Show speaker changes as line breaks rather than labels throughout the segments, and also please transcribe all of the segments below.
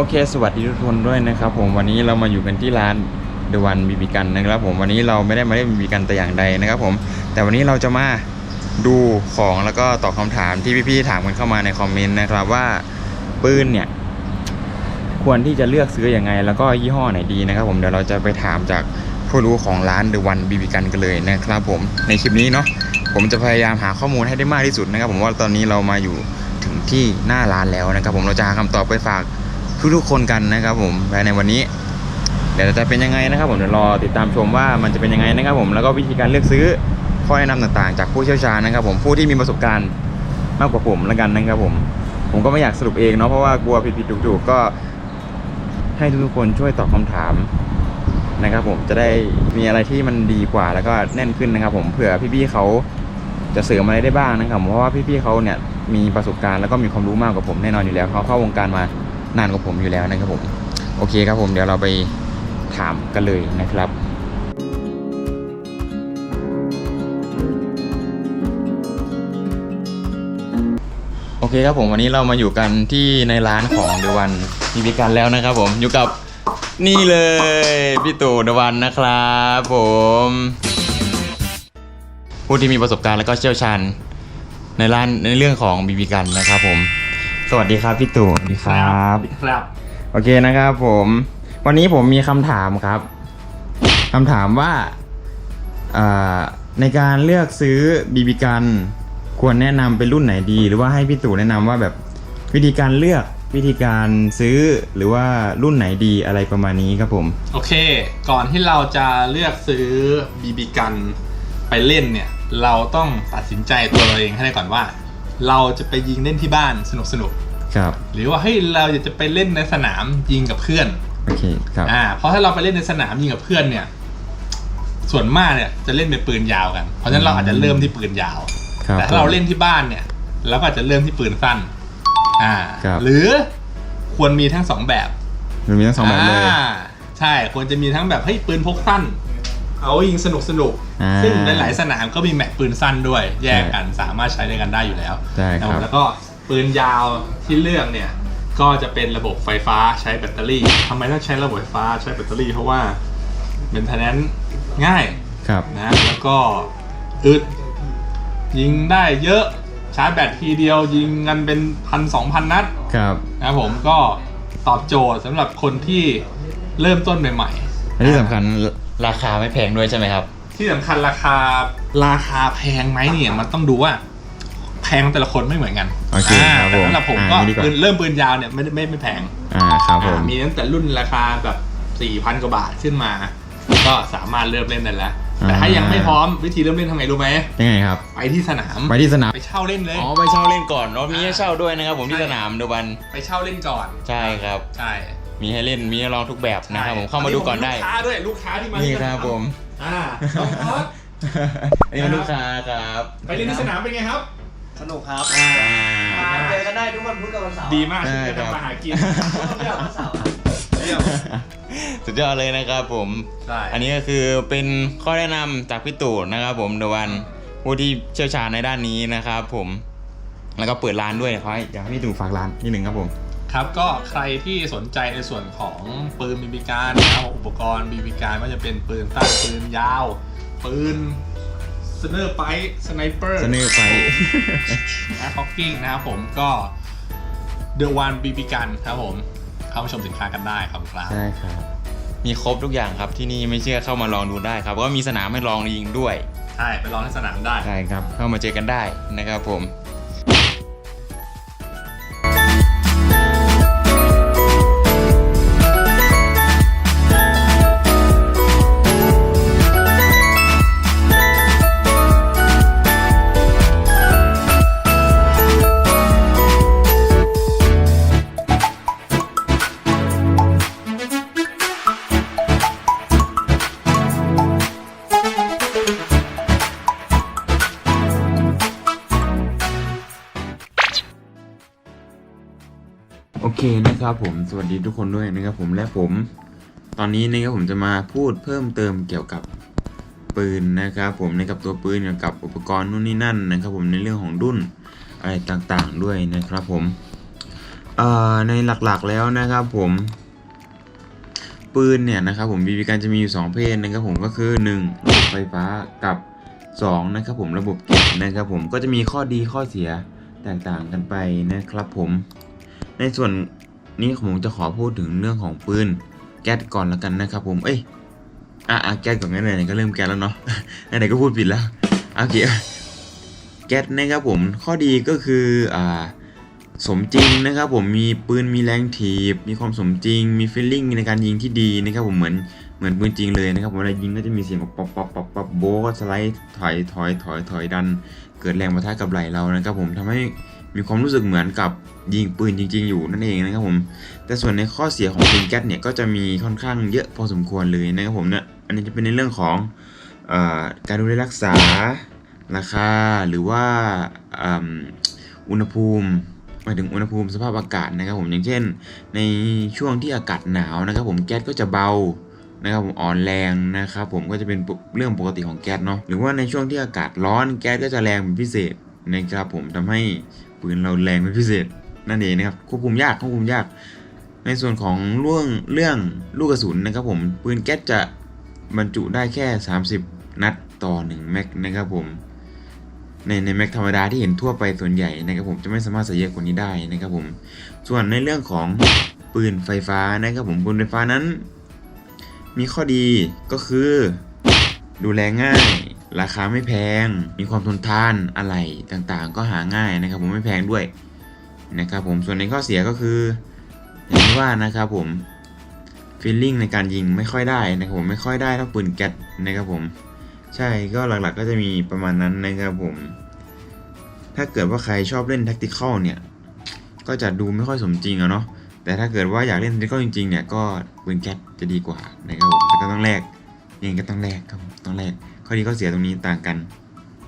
โอเคสวัสดีทุกคนด้วยนะครับผมวันนี้เรามาอยู่กันที่ร้านเดวันบีบีกันนะครับผมวันนี้เราไม่ได้มาเล่นบีบีกันแต่อย่างใดนะครับผมแต่วันนี้เราจะมาดูของแล้วก็ตอบคำถามที่พี่ๆถามกันเข้ามาในคอมเมนต์นะครับว่าปืนเนี่ยควรที่จะเลือกซื้ออยังไง แล้วก็ยี่ห้อไหนดีนะครับ ผมเดี๋ยวเราจะไปถามจากผู้รู้ของร้านเดวันบีบีกันกันเลยนะครับผมในคลิปนี้เนาะผมจะพยายามหาข้อมูลให้ได้มากที่สุดนะครับ ผมว่าตอนนี้เรามาอยู่ถึงที่หน้าร้านแล้วนะครับ ผมเราจะหาคำตอบไปฝาก ทุกๆคนกันนะครับผมภายในวันนี้ เดี๋ยวจะเป็นยังไงนะครับผมเดี๋ยวรอติดตามชมว่ามันจะเป็นยังไงนะครับผมแล้วก็วิธีการเลือกซื้อข้อแนะนำต่างๆ จากผู้เชี่ยวชาญนะครับ ผมผู้ที่มีประสบการณ์มากกว่าผมแล้วกันนะครับผมผมก็ไม่อยากสรุปเองเนาะเพราะว่ากลัวผิดๆถูกๆก็ ให้ทุกๆคนช่วยตอบคำถามนะครับ ผมจะได้มีอะไรที่มันดีกว่าแล้วก็แน่นขึ้นนะครับ ผมเผื่อพี่ๆเขาจะเสริมอะไรได้บ้างนะครับเพราะว่าพี่ๆเขาเนี่ยมีประสบการณ์แล้วก็มีความรู้มากกว่าผมแน่นอนอยู่แล้วเขาเข้าวงการมา นานกว่าผมอยู่แล้วนะครับผมโอเคครับผมเดี๋ยวเราไปถามกันเลยนะครับโอเคครับผมวันนี้เรามาอยู่กันที่ในร้านของเดวันมีพิกันแล้วนะครับผมอยู่กับนี่เลยพี่ตู่เดวันนะครับผมผู้ที่มีประสบการณ์แล้วก็เชี่ยวชาญในร้านในเรื่องของบีบีกันนะครับผม สวัสดีครับพี่ตู่สวัสดีครับ
ครับ
โอเคนะครับผม วันนี้ผมมีคำถามครับคำถามว่าอ่าในการเลือกซื้อบีบีกันควรแนะนำเป็นรุ่นไหนดี หรือว่าให้พี่ตู่แนะนำว่าแบบวิธีการเลือกวิธีการซื้อหรือว่ารุ่นไหนดีอะไรประมาณนี้ครับผม
โอเค ก่อนที่เราจะเลือกซื้อบีบีกันไปเล่นเนี่ย เราต้องตัดสินใจตัวเราเองให้ได้ก่อนว่า เราจะไปยิงเล่นที่บ้านสนุกสนุก
ครับ
ๆหรือว่าเฮ้ยเราอยากจะไปเล่นในสนามยิงกับเพื่อน
โอเคครับ
อ่าเพราะถ้าเราไปเล่นในสนามยิงกับเพื่อนเนี่ย ส่วนมากเนี่ยจะเล่นเป็นปืนยาวกัน เพราะฉะนั้นเราอาจจะเริ่มที่ปืนยาว
ครับ
แต่ถ้าเราเล่นที่บ้านเนี่ยเราก็อาจจะเริ่มที่ปืนสั้น อ่า
ครับ
หรือควรมีทั้งสองแบบ
มันมีทั้งสองแบบเลย
อ่าใช่ควรจะมีทั้งแบบเฮ้ยปืนพกสั้น เอาไว้ยิงสนุกสนุกๆ
อ่า
ซึ่งหลายๆสนามก็มีแม็กปืนสั้นด้วย แยกกันสามารถใช้ด้วยกันได้อยู่แล้ว
ใช่ครับ
แล้วก็ปืนยาวที่เลือกเนี่ยก็จะเป็นระบบไฟฟ้าใช้แบตเตอรี่ทำไมต้องใช้ระบบไฟฟ้าใช้แบตเตอรี่ เพราะว่าเป็นทนนง่าย
ครับ
นะแล้วก็อึดยิงได้เยอะชาร์จแบตทีเดียวยิงกันเป็นพันสองพันนัด
ครับ
นะครับผมก็ตอบโจทย์สำหรับคนที่เริ่มต้นใหม่ๆ
และที่สำคัญ ราคาไม่แพงด้วยใช่ไหมครับ
ที่สำคัญราคาราคาแพงไหมเนี่ยมันต้องดูว่า แพงของแต่ละคนไม่เหมือนกัน
โอเคครับ
แต่
ผม
สำหรับผม
อ่า
ก็
อย่างนี้ดีกว่า
ปืนเริ่มปืนยาวเนี่ยไม่ไม่ไม่แพง
อ่าครับผม
อ่ามีตั้งแต่รุ่นราคาแบบสี่พันกว่าบาทขึ้นมา ก็สามารถเริ่มเล่นได้แล้วแต่ถ้ายังไม่พร้อมวิธีเริ่มเล่นทำไงรู้ไหม
ยังไงครับ
ไปที่สนาม
ไปที่สนาม
ไปเช่าเล่นเลย
อ๋อไปเช่าเล่นก่อนเนาะมีให้เช่าด้วยนะครับผมที่สนามเดวัน
ไปเช่าเล่นก่อน
ใช่ครับ
ใช่
มีให้เล่นมีให้ลองทุกแบบนะครับผมเข้ามาดูก่อนได้
ลูกค้าด้วยลูกค้าที่มา
นี่
ที่
ครับผม
อ่าน้องครับ
อันนี้เป็นลูกค้าครับ
ไปเล่นที่สนามเป็นไงครับ
สนุกครับ
อ่า
มาเจอกันได้ทุกวันพุธกับวันเสาร์
ดีมาก
ใช่
ที่
ครับ
จะทำมาหากิน
เที่ยววันเสาร์
เยี่ยม
สุดยอดเลยนะครับผม
ใช่
อันนี้ก็คือเป็นข้อแนะนำจากพี่ตู่นะครับ ผมเดวันผู้ที่เชี่ยวชาญในด้านนี้นะครับ ผม แล้วก็เปิดร้านด้วยเขาให้อยากให้พี่ตู่ฝากร้านนิดหนึ่งครับผม
ครับก็ใครที่สนใจในส่วนของปืนบีบีการนะครับอุปกรณ์บีบีการว่าจะเป็นปืนสั้นปืนยาว ปืนสเนอร์ไปสไนเปอร์
เสนอไป
นะฮอกกิ้งนะครับผมก็เดอะวันบีบีกันครับผมเข้ามาชมสินค้ากันได้ครับครับ
ใช่ครับ มีครบทุกอย่างครับที่นี่ไม่เชื่อเข้ามาลองดูได้ครับ ก็มีสนามให้ลองยิงด้วย
ใช่ ไปลองที่สนามได้
ใช่ครับ เข้ามาเจอกันได้นะครับผม นะครับผมสวัสดีทุกคนด้วยนะครับผมและผม ตอนนี้นะครับผมจะมาพูดเพิ่มเติมเกี่ยวกับปืนนะครับผมในกับตัวปืนเกี่ยวกับอุปกรณ์นู่นนี่นั่นนะครับผมในเรื่องของดุ้นอะไรต่างๆด้วยนะครับผมในหลักๆแล้วนะครับผมปืนเนี่ยนะครับผมบีบีกันจะมีอยู่ 2 เพศนะครับผมก็คือ 1 ระบบไฟฟ้ากับ 2 นะครับผมระบบเก็บนะครับผมก็จะมีข้อดีข้อเสียแตกต่างกันไปนะครับผม ในส่วน นี้ผมจะขอพูดถึงเรื่องของปืนแก๊สก่อนและกันนะครับผม เอ้ย อะอะแก๊สก่อนงั้นไหนก็เริ่มแก๊สแล้วเนาะ ไหนก็พูดผิดแล้ว โอเค แก๊สนะครับผม ข้อดีก็คือ อ่า สมจริงนะครับผม มีปืน มีแรงถีบ มีความสมจริง มีฟีลลิ่งในการยิงที่ดีนะครับผม เหมือน เหมือนปืนจริงเลยนะครับผม เวลายิงก็จะมีเสียงป๊อปป๊อปป๊อปป๊อปโบก็สไลด์ ถอย ถอย ถอย ถอย ดัน เกิดแรงประทะกับไหล่เรานะครับผมทำให้ มีความรู้สึกเหมือนกับยิงปืนจริง ๆ อยู่นั่นเองนะครับผม แต่ส่วนในข้อเสียของปืนแก๊สเนี่ยก็จะมีค่อนข้างเยอะพอสมควรเลยนะครับผมเนี่ย อันนี้จะเป็นในเรื่องของออการดูแลรักษา ราคา หรือว่าอ,อุณหภูมิหมายถึงอุณหภูมิสภาพอากาศนะครับผมอย่างเช่น ในช่วงที่อากาศหนาวนะครับ ผมแก๊สก็จะเบานะครับผมอ่อนแรงนะครับผมก็จะเป็นเรื่องปกติของแก๊สเนาะหรือว่าในช่วงที่อากาศร้อนแก๊สก็จะแรงเป็นพิเศษนะครับผมทำให้ ปืนเราแรงเป็นพิเศษนั่นเองนะครับควบคุมยากควบคุมยาก ในส่วนของเรื่องเรื่องลูกกระสุนนะครับผมปืนแก๊สจะบรรจุได้แค่ 30 นัดต่อ1แม็กนะครับผมในในแม็กธรรมดาที่เห็นทั่วไปส่วนใหญ่นะครับผมจะไม่สามารถใส่เยอะกว่านี้ได้นะครับผมส่วนในเรื่องของปืนไฟฟ้านะครับผมปืนไฟฟ้านั้น มีข้อดีก็คือ ดูแลง่าย ราคาไม่แพง มีความทนทานอะไรต่างๆ ก็หาง่ายนะครับ ผมไม่แพงด้วยนะครับผมส่วนในข้อเสียก็คืออย่างที่ว่านะครับผมฟีลลิ่งในการยิงไม่ค่อยได้นะครับผมไม่ค่อยได้เท่าปืนแก๊สนะครับผม ใช่ก็หลักๆก็จะมีประมาณนั้นนะครับผม ถ้าเกิดว่าใครชอบเล่น tactical เนี่ย ก็จะดูไม่ค่อยสมจริงอะเนาะแต่ถ้าเกิดว่าอยากเล่น tactical จริงๆเนี่ยก็ปืนแก๊สจะดีกว่านะครับผมแต่ก็ต้องแลก ยังไงก็ต้องแลกครับต้องแลกข้อดีข้อเสียตรงนี้ต่างกัน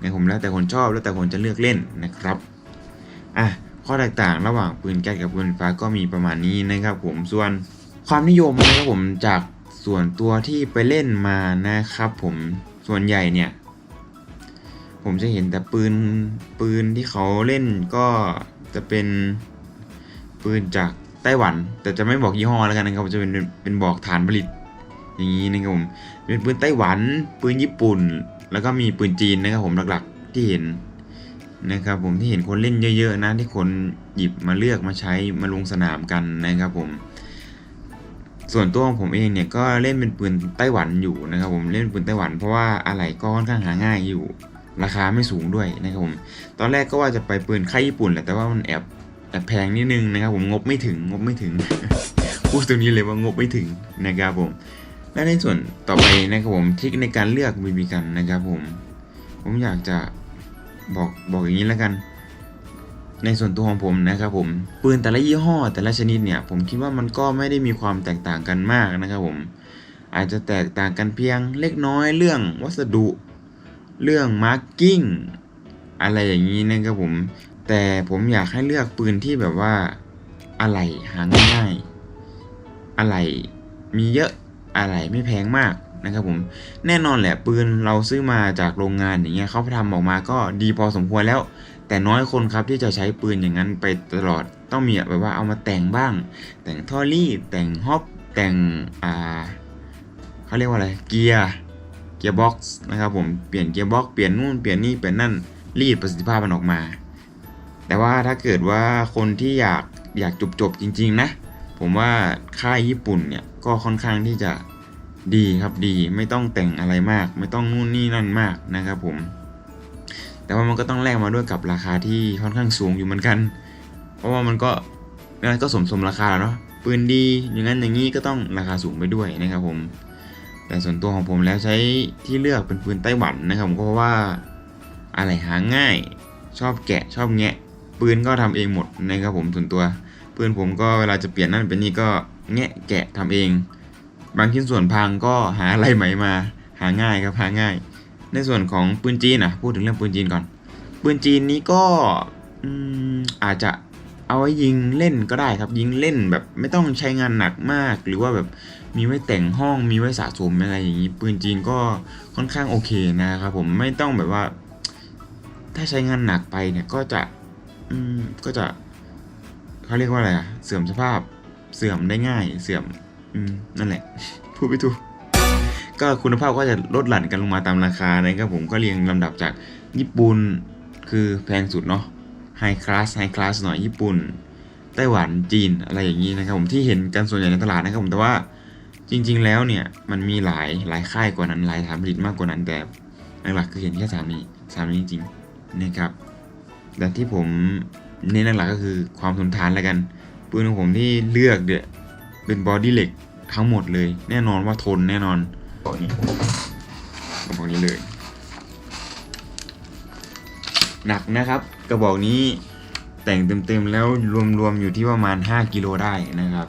ในผมแล้วแต่คนชอบแล้วแต่คนจะเลือกเล่นนะครับอะข้อแตกต่างระหว่างปืนแก๊สกับปืนฟฟ้าก็มีประมาณนี้นะครับผมส่วนความนิยมนะครับผมจากส่วนตัวที่ไปเล่นมานะครับผมส่วนใหญ่เนี่ย ผมจะเห็นแต่ปืนปืนที่เขาเล่นก็จะเป็นปืนจากไต้หวัน แต่จะไม่บอกยี่ห้อแล้วกันนะครับจะเป็นเป็นบอกฐานผลิต อย่างนี้นะครับผมเป็นปืนไต้หวัน ปืนญี่ปุ่น แล้วก็มีปืนจีนนะครับผมหลักๆที่เห็นนะครับผมที่เห็นคนเล่นเยอะ ๆ นะที่คนหยิบมาเลือกมาใช้มาลงสนามกันนะครับผม ส่วนตัวของผมเองเนี่ยก็เล่นเป็นปืนไต้หวันอยู่นะครับผมเล่นปืนไต้หวันเพราะว่าอะไหล่ก็ค่อนข้างหาง่ายอยู่ ราคาไม่สูงด้วยนะครับผมตอนแรกก็ว่าจะไปปืนค่ายญี่ปุ่นแหละแต่ว่ามันแอบแอบแพงนิดนึงนะครับผมงบไม่ถึงงบไม่ถึงพูดตรงนี้เลยว่างบไม่ถึงนะครับผม และในส่วนต่อไปนะครับผมทริคในการเลือกบีบีกันนะครับผม ผมอยากจะบอกบอกอย่างนี้แล้วกัน ในส่วนตัวของผมนะครับผมปืนแต่ละยี่ห้อแต่ละชนิดเนี่ย ผมคิดว่ามันก็ไม่ได้มีความแตกต่างกันมากนะครับผม อาจจะแตกต่างกันเพียงเล็กน้อยเรื่องวัสดุ เรื่องมาร์กิ้งอะไรอย่างนี้นะครับผม แต่ผมอยากให้เลือกปืนที่แบบว่าอะไรหาง่ายอะไรมีเยอะ อะไรไม่แพงมากนะครับผมแน่นอนแหละปืนเราซื้อมาจากโรงงานอย่างเงี้ยเขาทำออกมาก็ดีพอสมควรแล้ว แต่น้อยคนครับที่จะใช้ปืนอย่างนั้นไปตลอดต้องมีแบบว่าเอามาแต่งบ้าง แต่งท่อรี่แต่งฮอปแต่งอ่าเขาเรียกว่าอะไรเกียร์เกียร์บ็อกซ์นะครับผมเปลี่ยนเกียร์บ็อกซ์เปลี่ยนนู่นเปลี่ยนนี่เปลี่ยนนั่นรีดประสิทธิภาพมันออกมา แต่ว่าถ้าเกิดว่าคนที่อยากอยากจบจบจริง ๆ นะ ผมว่าค่ายญี่ปุ่นเนี่ยก็ค่อนข้างที่จะดีครับดีไม่ต้องแต่งอะไรมาก ไม่ต้องนู่นนี่นั่นมากนะครับผม แต่ว่ามันก็ต้องแลกมาด้วยกับราคาที่ค่อนข้างสูงอยู่เหมือนกัน เพราะว่ามันก็งั้นก็สมสมราคาเนาะปืนดีอย่างนั้นอย่างนี้ก็ต้องราคาสูงไปด้วยนะครับผม แต่ส่วนตัวของผมแล้วใช้ที่เลือกเป็นปืนไต้หวันนะครับผมก็เพราะว่าอะไรหาง่ายชอบแกะชอบแงะปืนก็ทำเองหมดนะครับผมส่วนตัว ปืนผมก็เวลาจะเปลี่ยนนั่นเป็นนี่ก็แงะแกะทำเอง บางชิ้นส่วนพังก็หาอะไรใหม่มา หาง่ายครับหาง่าย ในส่วนของปืนจีนนะพูดถึงเรื่องปืนจีนก่อน ปืนจีนนี้ก็อือาจจะเอาไว้ยิงเล่นก็ได้ครับยิงเล่นแบบไม่ต้องใช้งานหนักมาก หรือว่าแบบมีไว้แต่งห้องมีไว้สะสมอะไรอย่างนี้ปืนจีนก็ค่อนข้างโอเคนะครับผมไม่ต้องแบบว่า ถ้าใช้งานหนักไปเนี่ยก็จะอืมก็จะ เขาเรียกว่าอะไรอะเสื่อมสภาพเสื่อมได้ง่าย เสื่อมอืมนั่นแหละพูดไม่ถูกก็คุณภาพก็จะลดหลั่นกันลงมาตามราคานะครับผมก็เรียงลำดับจากญี่ปุ่นคือแพงสุดเนาะไฮคลาสไฮคลาสหน่อยญี่ปุ่นไต้หวันจีนอะไรอย่างนี้นะครับผมที่เห็นกันส่วนใหญ่ในตลาดนะครับผมแต่ว่าจริง ๆ แล้วเนี่ยมันมีหลายหลายค่ายกว่านั้นหลายฐานผลิตมากกว่านั้นแต่หลักๆคือเห็นแค่สามนี้สามนี้จริงๆนะครับแต่ที่ผม เน้นหลักๆก็คือความทนทานแล้วกัน ปืนของผมที่เลือกเนี่ยเป็นบอดี้เหล็กทั้งหมดเลย แน่นอนว่าทนแน่นอนบอกนี้บอกนี้เลย หนักนะครับกระบอกนี้แต่งเต็มๆแล้วรวมๆอยู่ที่ประมาณ 5กิโลได้นะครับ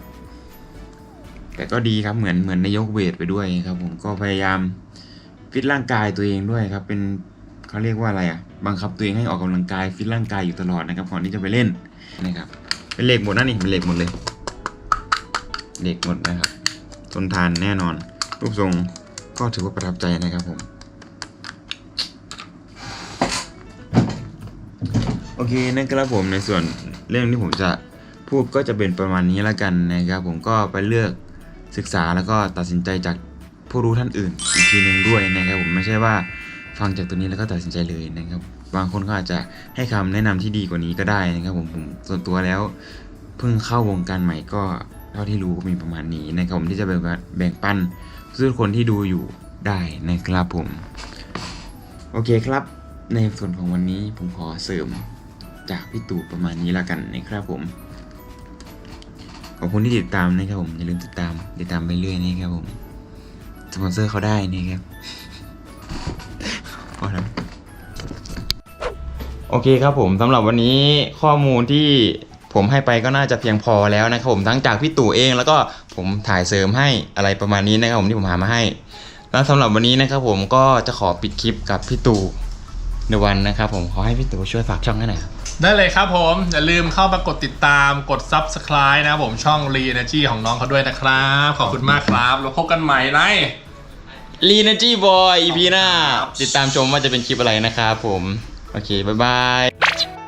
แต่ก็ดีครับเหมือนเหมือนในยกเวทไปด้วยครับ ผมก็พยายามฟิตร่างกายตัวเองด้วยครับ เป็นเขาเรียกว่าอะไรอะ บังคับตัวเองให้ออกกำลังกายฟิตร่างกายอยู่ตลอดนะครับก่อนที่จะไปเล่นนะครับเป็นเหล็กหมดนะนี่เป็นเหล็กหมดเลยเหล็กหมดนะครับทนทานแน่นอน รูปทรงก็ถือว่าประทับใจนะครับผมโอเคนะครับผมในส่วนเรื่องที่ผมจะพูดก็จะเป็นประมาณนี้แล้วกันนะครับผมก็ไปเลือกศึกษาแล้วก็ตัดสินใจจากผู้รู้ท่านอื่นอีกทีหนึ่งด้วยนะครับผมไม่ใช่ว่า ฟังจากตัวนี้แล้วก็ตัดสินใจเลยนะครับ บางคนก็อาจจะให้คำแนะนำที่ดีกว่านี้ก็ได้นะครับผมผมส่วนตัวแล้วเพิ่งเข้าวงการใหม่ก็เท่าที่รู้ก็มีประมาณนี้นะครับผมที่จะแบ่งแบ่งปันทุกคนที่ดูอยู่ได้นะครับผม โอเคครับ ในส่วนของวันนี้ผมขอเสริมจากพี่ตู่ประมาณนี้ละกันนะครับผมขอบคุณที่ติดตามนะครับผมอย่าลืมติดตามติดตามไปเรื่อยนะครับผมสปอนเซอร์เขาได้นะครับ โอเคครับผมสำหรับวันนี้ข้อมูลที่ผมให้ไปก็น่าจะเพียงพอแล้วนะครับผมทั้งจากพี่ตู่เอง แล้วก็ผมถ่ายเสริมให้อะไรประมาณนี้นะครับผมที่ผมหามาให้ แล้วสำหรับวันนี้นะครับผมก็จะขอปิดคลิปกับพี่ตู่ในวันนะครับผมขอให้พี่ตู่ช่วยฝากช่องให้หน่อยครับ
ได้เลยครับผม อย่าลืมเข้ามากดติดตามกด Subscribe นะครับผมช่อง r e Energy ของน้องเขาด้วยนะครับ ขอบคุณมากครับ แล้วพบกันใหม่ใน
ลีนจีบอยอีพีหน้า ติดตามชมว่าจะเป็นคลิปอะไรนะครับผม โอเค บ๊ายบาย